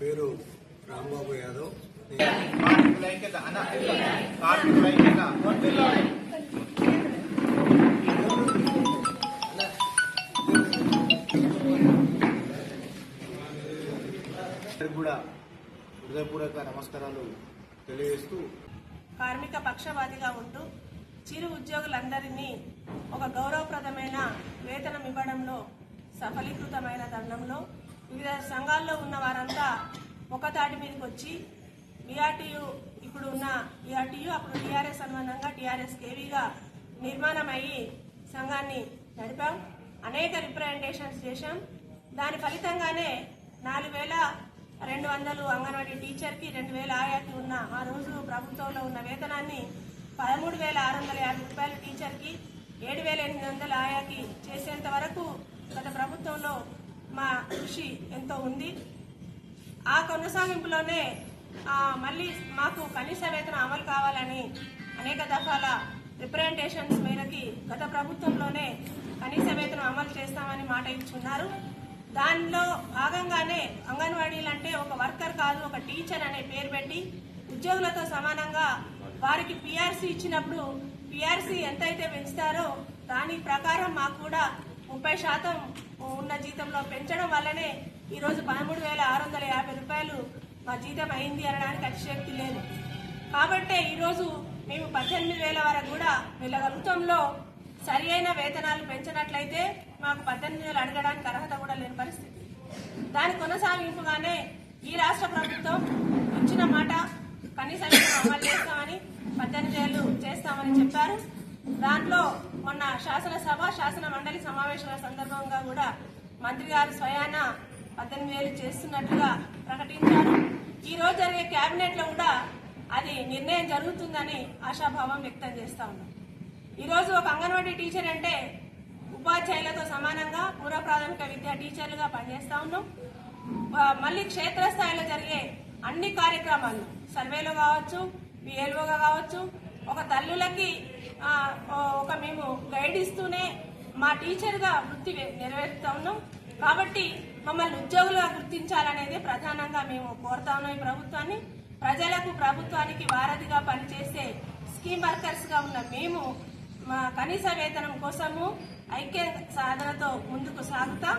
పేరు రాంబాబు యాదవ్. కూడా హృదయపూర్వక నమస్కారాలు తెలియజేస్తూ కార్మిక పక్షవాదిగా ఉంటూ చిరు ఉద్యోగులందరినీ ఒక గౌరవప్రదమైన వేతనం ఇవ్వడంలో సఫలీకృతమైన తరుణంలో వివిధ సంఘాల్లో ఉన్న వారంతా ఒక తాటి మీదకి వచ్చి బీఆర్టీయు ఇప్పుడు ఉన్న బీఆర్టీయు అప్పుడు టీఆర్ఎస్ అనుబంధంగా టీఆర్ఎస్ కేవీగా నిర్మాణం అయ్యి సంఘాన్ని నడిపాం. అనేక రిప్రజెంటేషన్స్ చేశాం. దాని ఫలితంగానే నాలుగు వేల రెండు వందలు అంగన్వాడీ టీచర్కి రెండు వేల ఆయాకి ఉన్న ఆ రోజు ప్రభుత్వంలో ఉన్న వేతనాన్ని పదమూడు వేల ఆరు వందల యాభై రూపాయల టీచర్కి ఏడు వేల ఎనిమిది వందల ఆయాకి చేసేంత వరకు గత ప్రభుత్వంలో మా కృషి ఎంతో ఉంది. ఆ కొనసాగింపులోనే మళ్ళీ మాకు కనీస వేతనం అమలు కావాలని అనేక దఫాల రిప్రజెంటేషన్స్ మేరకి గత ప్రభుత్వంలోనే కనీస వేతనం అమలు చేస్తామని మాట ఇచ్చున్నారు. దానిలో భాగంగానే అంగన్వాడీలు అంటే ఒక వర్కర్ కాదు ఒక టీచర్ అనే పేరు పెట్టి ఉద్యోగులతో సమానంగా వారికి పిఆర్సీ ఇచ్చినప్పుడు పిఆర్సీ ఎంతైతే పెంచుతారో దాని ప్రకారం మాకు కూడా ముప్పై శాతం ఉన్న జీతంలో పెంచడం వల్లనే ఈరోజు పదమూడు వేల ఆరు వందల యాభై రూపాయలు మా జీతం అయింది అనడానికి అతిశక్తి లేదు. కాబట్టే ఈరోజు మేము పద్దెనిమిది వేల వరకు కూడా వెళ్ళగలుగుతాంలో సరి అయిన వేతనాలు పెంచినట్లయితే మాకు పద్దెనిమిది వేలు అడగడానికి అర్హత కూడా లేని పరిస్థితి. దాని కొనసాగింపుగానే ఈ రాష్ట్ర ప్రభుత్వం ఇచ్చిన మాట కనీసం అమలు చేస్తామని పద్దెనిమిది వేలు చేస్తామని చెప్పారు. దాంట్లో మొన్న శాసనసభ శాసన మండలి సమావేశాల సందర్భంగా కూడా మంత్రి గారు స్వయాన పద్దెనిమిది వేలు చేస్తున్నట్లుగా ప్రకటించారు. ఈ రోజు జరిగే కేబినెట్లో కూడా అది నిర్ణయం జరుగుతుందని ఆశాభావం వ్యక్తం చేస్తా ఉన్నాం. ఈరోజు ఒక అంగన్వాడీ టీచర్ అంటే ఉపాధ్యాయులతో సమానంగా పూర్వ ప్రాథమిక విద్యా టీచర్లుగా పనిచేస్తా ఉన్నాం. మళ్ళీ క్షేత్రస్థాయిలో జరిగే అన్ని కార్యక్రమాలు సర్వేలో కావచ్చు విఎల్ఓగా కావచ్చు ఒక తల్లులకి ఒక మేము గైడ్ ఇస్తూనే మా టీచర్గా వృత్తి నెరవేరుతా ఉన్నాం. కాబట్టి మమ్మల్ని ఉద్యోగులుగా గుర్తించాలనేది ప్రధానంగా మేము కోరుతా ఉన్నాం ఈ ప్రభుత్వాన్ని. ప్రజలకు ప్రభుత్వానికి వారధిగా పనిచేసే స్కీమ్ వర్కర్స్గా ఉన్న మేము మా కనీస వేతనం కోసము ఐక్య సాధనతో ముందుకు సాగుతాం.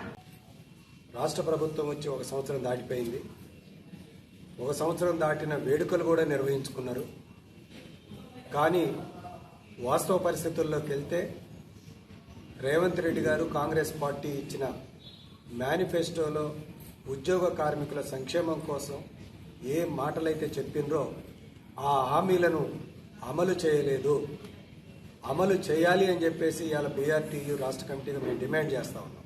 రాష్ట్ర ప్రభుత్వం వచ్చి ఒక సంవత్సరం దాటిపోయింది. ఒక సంవత్సరం దాటిన వేడుకలు కూడా నిర్వహించుకున్నారు. కానీ వాస్తవ పరిస్థితుల్లోకి వెళ్తే రేవంత్ రెడ్డి గారు కాంగ్రెస్ పార్టీ ఇచ్చిన మేనిఫెస్టోలో ఉద్యోగ కార్మికుల సంక్షేమం కోసం ఏ మాటలైతే చెప్పిండ్రో ఆ హామీలను అమలు చేయలేదు. అమలు చేయాలి అని చెప్పేసి ఇవాళ బీఆర్టీయూ రాష్ట్ర కమిటీగా మేము డిమాండ్ చేస్తా ఉన్నాం.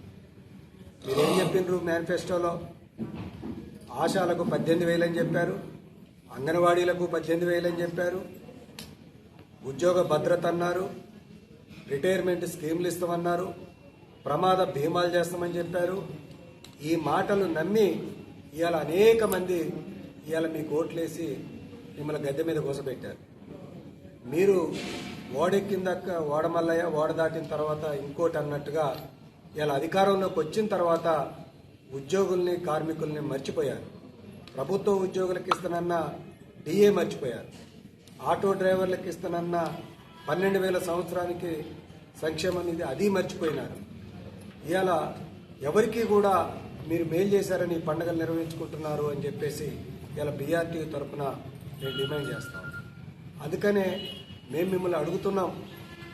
మీరేం చెప్పిండ్రు మేనిఫెస్టోలో? ఆశాలకు పద్దెనిమిది వేలని చెప్పారు అంగన్వాడీలకు పద్దెనిమిది వేలని చెప్పారు ఉద్యోగ భద్రత అన్నారు రిటైర్మెంట్ స్కీమ్లు ఇస్తామన్నారు ప్రమాద బీమాలు చేస్తామని చెప్పారు. ఈ మాటలు నమ్మి ఇవాళ అనేక మంది ఇవాళ మీకు ఓట్లేసి మిమ్మల్ని గద్దె మీద కోసపెట్టారు మీరు ఓడెక్కిందాక ఓడమల్లయ్య ఓడ దాటిన తర్వాత ఇంకోటి అన్నట్టుగా ఇవాళ అధికారంలోకి వచ్చిన తర్వాత ఉద్యోగుల్ని కార్మికుల్ని మర్చిపోయారు. ప్రభుత్వ ఉద్యోగులకు ఇస్తానన్న డిఏ మర్చిపోయారు. ఆటో డ్రైవర్లకు ఇస్తానన్న పన్నెండు వేల సంవత్సరానికి సంక్షేమం అనేది అది మర్చిపోయినారు. ఇవాళ ఎవరికి కూడా మీరు మేలు చేశారని పండుగలు నిర్వహించుకుంటున్నారు అని చెప్పేసి ఇలా బీఆర్టీ తరఫున మేము డిమాండ్ చేస్తాం అందుకనే మేము మిమ్మల్ని అడుగుతున్నాం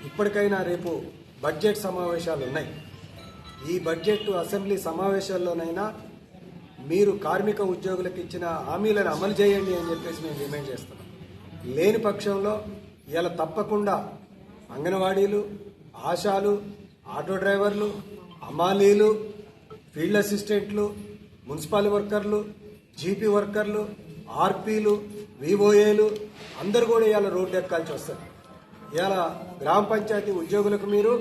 ఇప్పటికైనా రేపు బడ్జెట్ సమావేశాలు ఉన్నాయి. ఈ బడ్జెట్ అసెంబ్లీ సమావేశాల్లోనైనా మీరు కార్మిక ఉద్యోగులకు ఇచ్చిన హామీలను అమలు చేయండి అని చెప్పేసి మేము డిమాండ్ చేస్తున్నాం లేని పక్షంలో ఇలా తప్పకుండా అంగన్వాడీలు ఆశాలు ఆటో డ్రైవర్లు అమాలీలు ఫీల్డ్ అసిస్టెంట్లు మున్సిపల్ వర్కర్లు జీపీ వర్కర్లు ఆర్పీలు వివోఏలు అందరు కూడా ఇవాళ రోడ్డు ఎక్కాల్సి వస్తుంది. ఇవాళ గ్రామ పంచాయతీ ఉద్యోగులకు మీరు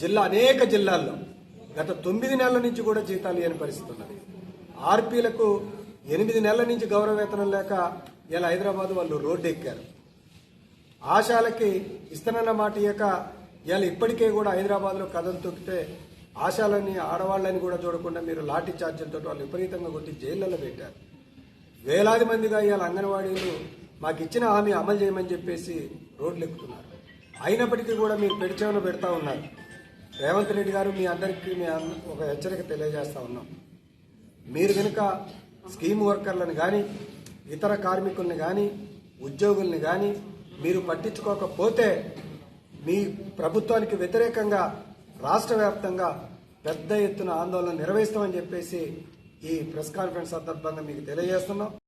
జిల్లా అనేక జిల్లాల్లో గత తొమ్మిది నెలల నుంచి కూడా జీతాలు లేని పరిస్థితి ఉన్నది. ఆర్పీలకు ఎనిమిది నెలల నుంచి గౌరవ వేతనం లేక ఇలా హైదరాబాద్ వాళ్ళు రోడ్డు ఎక్కారు. ఆశాలకి ఇస్తానన్న మాట ఇయ్యక ఇలా ఇప్పటికే కూడా హైదరాబాద్లో కథలు తొక్కితే ఆశాలని ఆడవాళ్ళని కూడా చూడకుండా మీరు లాఠీ చార్జీలతో వాళ్ళు విపరీతంగా కొట్టి జైళ్ళలో పెట్టారు. వేలాది మందిగా ఇవాళ అంగన్వాడీలు మాకు ఇచ్చిన హామీ అమలు చేయమని చెప్పేసి రోడ్లు ఎక్కుతున్నారు. అయినప్పటికీ కూడా మీరు పెడిచేవన పెడతా ఉన్నారు. రేవంత్ రెడ్డి గారు మీ అందరికీ మీ ఒక హెచ్చరిక తెలియజేస్తా ఉన్నాం. మీరు కనుక స్కీమ్ వర్కర్లను కానీ ఇతర కార్మికుల్ని కానీ ఉద్యోగుల్ని కానీ మీరు పట్టించుకోకపోతే మీ ప్రభుత్వానికి వ్యతిరేకంగా రాష్ట్ర వ్యాప్తంగా పెద్ద ఎత్తున ఆందోళన నిర్వహిస్తామని చెప్పేసి ఈ ప్రెస్ కాన్ఫరెన్స్ సందర్భంగా మీకు తెలియజేస్తున్నాం.